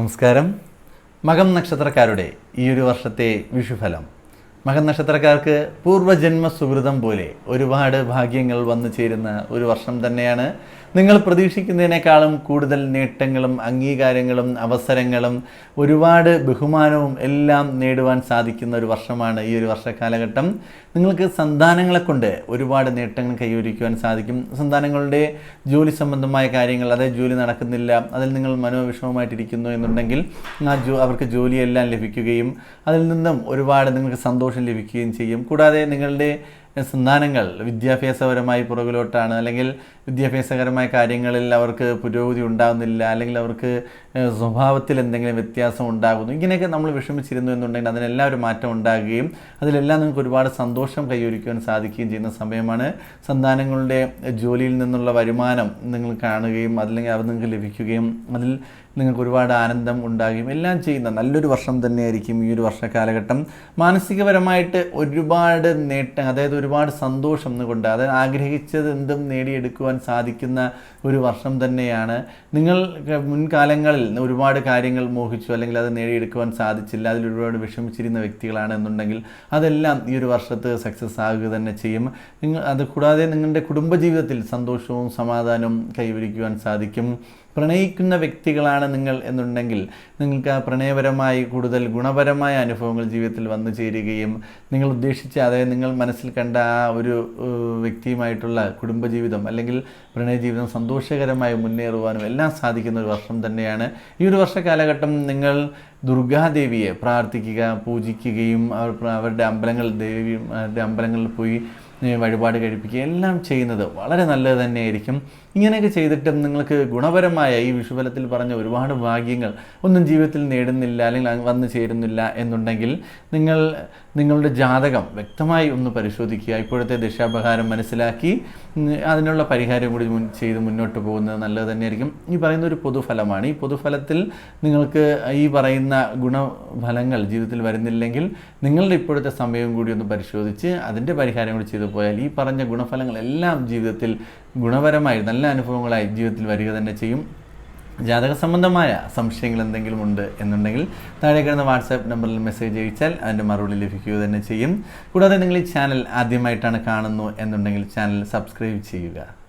നമസ്കാരം. മകം നക്ഷത്രക്കാരുടെ ഈ ഒരു വർഷത്തെ വിഷുഫലം. മകം നക്ഷത്രക്കാർക്ക് പൂർവജന്മ സുഹൃതം പോലെ ഒരുപാട് ഭാഗ്യങ്ങൾ വന്നു ചേരുന്ന ഒരു വർഷം തന്നെയാണ്. നിങ്ങൾ പ്രതീക്ഷിക്കുന്നതിനേക്കാളും കൂടുതൽ നേട്ടങ്ങളും അംഗീകാരങ്ങളും അവസരങ്ങളും ഒരുപാട് ബഹുമാനവും എല്ലാം നേടുവാൻ സാധിക്കുന്ന ഒരു വർഷമാണ് ഈ ഒരു വർഷക്കാലഘട്ടം നിങ്ങൾക്ക് സന്താനങ്ങളെ കൊണ്ട് ഒരുപാട് നേട്ടങ്ങൾ കൈവരിക്കുവാൻ സാധിക്കും. സന്താനങ്ങളുടെ ജോലി സംബന്ധമായ കാര്യങ്ങൾ അതായത് ജോലി നടക്കുന്നില്ല അതിൽ നിങ്ങൾ മനോവിഷമമായിട്ടിരിക്കുന്നു എന്നുണ്ടെങ്കിൽ ആ ജോ അവർക്ക് ജോലിയെല്ലാം ലഭിക്കുകയും അതിൽ നിന്നും ഒരുപാട് നിങ്ങൾക്ക് സന്തോഷം ലഭിക്കുകയും ചെയ്യും. കൂടാതെ നിങ്ങളുടെ സന്താനങ്ങൾ വിദ്യാഭ്യാസപരമായി പുറകിലോട്ടാണ് അല്ലെങ്കിൽ വിദ്യാഭ്യാസകരമായ കാര്യങ്ങളിൽ അവർക്ക് പുരോഗതി ഉണ്ടാകുന്നില്ല അല്ലെങ്കിൽ അവർക്ക് സ്വഭാവത്തിൽ എന്തെങ്കിലും വ്യത്യാസം ഉണ്ടാകുന്നു ഇങ്ങനെയൊക്കെ നമ്മൾ വിഷമിച്ചിരുന്നു എന്നുണ്ടെങ്കിൽ അതിനെല്ലാം ഒരു മാറ്റം ഉണ്ടാകുകയും അതിലെല്ലാം നിങ്ങൾക്ക് ഒരുപാട് സന്തോഷം കൈവരിക്കുവാൻ സാധിക്കുകയും ചെയ്യുന്ന സമയമാണ്. സന്താനങ്ങളുടെ ജോലിയിൽ നിന്നുള്ള വരുമാനം നിങ്ങൾ കാണുകയും അതല്ലെങ്കിൽ അത് നിങ്ങൾക്ക് ലഭിക്കുകയും അതിൽ നിങ്ങൾക്ക് ഒരുപാട് ആനന്ദം ഉണ്ടാകുകയും എല്ലാം ചെയ്യുന്ന നല്ലൊരു വർഷം തന്നെയായിരിക്കും ഈ ഒരു വർഷ കാലഘട്ടം. മാനസികപരമായിട്ട് ഒരുപാട് നേട്ടം അതായത് ഒരുപാട് സന്തോഷം കൊണ്ട് അത് ആഗ്രഹിച്ചത് എന്തും നേടിയെടുക്കുവാൻ സാധിക്കുന്ന ഒരു വർഷം തന്നെയാണ്. നിങ്ങൾ മുൻകാലങ്ങളിൽ ഒരുപാട് കാര്യങ്ങൾ മോഹിച്ചു അല്ലെങ്കിൽ അത് നേടിയെടുക്കുവാൻ സാധിച്ചില്ല അതിൽ ഒരുപാട് വിഷമിച്ചിരുന്ന വ്യക്തികളാണ് എന്നുണ്ടെങ്കിൽ അതെല്ലാം ഈ ഒരു വർഷത്ത് സക്സസ് ആകുക തന്നെ ചെയ്യും. നിങ്ങൾ അത് കൂടാതെ നിങ്ങളുടെ കുടുംബജീവിതത്തിൽ സന്തോഷവും സമാധാനവും കൈവരിക്കുവാൻ സാധിക്കും. പ്രണയിക്കുന്ന വ്യക്തികളാണ് നിങ്ങൾ എന്നുണ്ടെങ്കിൽ നിങ്ങൾക്ക് ആ പ്രണയപരമായി കൂടുതൽ ഗുണപരമായ അനുഭവങ്ങൾ ജീവിതത്തിൽ വന്നു ചേരുകയും നിങ്ങൾ ഉദ്ദേശിച്ച അതായത് നിങ്ങൾ മനസ്സിൽ കണ്ട ആ ഒരു വ്യക്തിയുമായിട്ടുള്ള കുടുംബജീവിതം അല്ലെങ്കിൽ പ്രണയജീവിതം സന്തോഷകരമായി മുന്നേറുവാനും എല്ലാം സാധിക്കുന്ന ഒരു വർഷം തന്നെയാണ്. ഈ ഒരു വർഷ കാലഘട്ടം നിങ്ങൾ ദുർഗാദേവിയെ പ്രാർത്ഥിക്കുക പൂജിക്കുകയും അവർ അവരുടെ അമ്പലങ്ങൾ ദേവിയും അവരുടെ അമ്പലങ്ങളിൽ പോയി വഴിപാട് കഴിപ്പിക്കുക എല്ലാം ചെയ്യുന്നത് വളരെ നല്ലത് തന്നെയായിരിക്കും. ഇങ്ങനെയൊക്കെ ചെയ്തിട്ടും നിങ്ങൾക്ക് ഗുണപരമായ ഈ വിഷുഫലത്തിൽ പറഞ്ഞ ഒരുപാട് ഭാഗ്യങ്ങൾ ഒന്നും ജീവിതത്തിൽ നേടുന്നില്ല അല്ലെങ്കിൽ വന്നു ചേരുന്നില്ല എന്നുണ്ടെങ്കിൽ നിങ്ങൾ നിങ്ങളുടെ ജാതകം വ്യക്തമായി ഒന്ന് പരിശോധിക്കുക. ഇപ്പോഴത്തെ ദിശാപഹാരം മനസ്സിലാക്കി അതിനുള്ള പരിഹാരം കൂടി മുൻ ചെയ്ത് മുന്നോട്ട് പോകുന്നത് നല്ലത് തന്നെയായിരിക്കും. ഈ പറയുന്ന ഒരു പൊതുഫലമാണ്. ഈ പൊതുഫലത്തിൽ നിങ്ങൾക്ക് ഈ പറയുന്ന ഗുണഫലങ്ങൾ ജീവിതത്തിൽ വരുന്നില്ലെങ്കിൽ നിങ്ങളുടെ ഇപ്പോഴത്തെ സമയം കൂടി ഒന്ന് പരിശോധിച്ച് അതിന്റെ പരിഹാരം കൂടി ചെയ്തു പോയാൽ ഈ പറഞ്ഞ ഗുണഫലങ്ങളെല്ലാം ജീവിതത്തിൽ ഗുണപരമായി നല്ല അനുഭവങ്ങളായി ജീവിതത്തിൽ വരിക തന്നെ ചെയ്യും. ജാതക സംബന്ധമായ സംശയങ്ങൾ എന്തെങ്കിലും ഉണ്ട് എന്നുണ്ടെങ്കിൽ താഴെ കിടന്ന വാട്സാപ്പ് നമ്പറിൽ മെസ്സേജ് അയച്ചാൽ അതിന്റെ മറുപടി ലഭിക്കുക തന്നെ ചെയ്യും. കൂടാതെ നിങ്ങൾ ഈ ചാനൽ ആദ്യമായിട്ടാണ് കാണുന്നു എന്നുണ്ടെങ്കിൽ ചാനൽ സബ്സ്ക്രൈബ് ചെയ്യുക.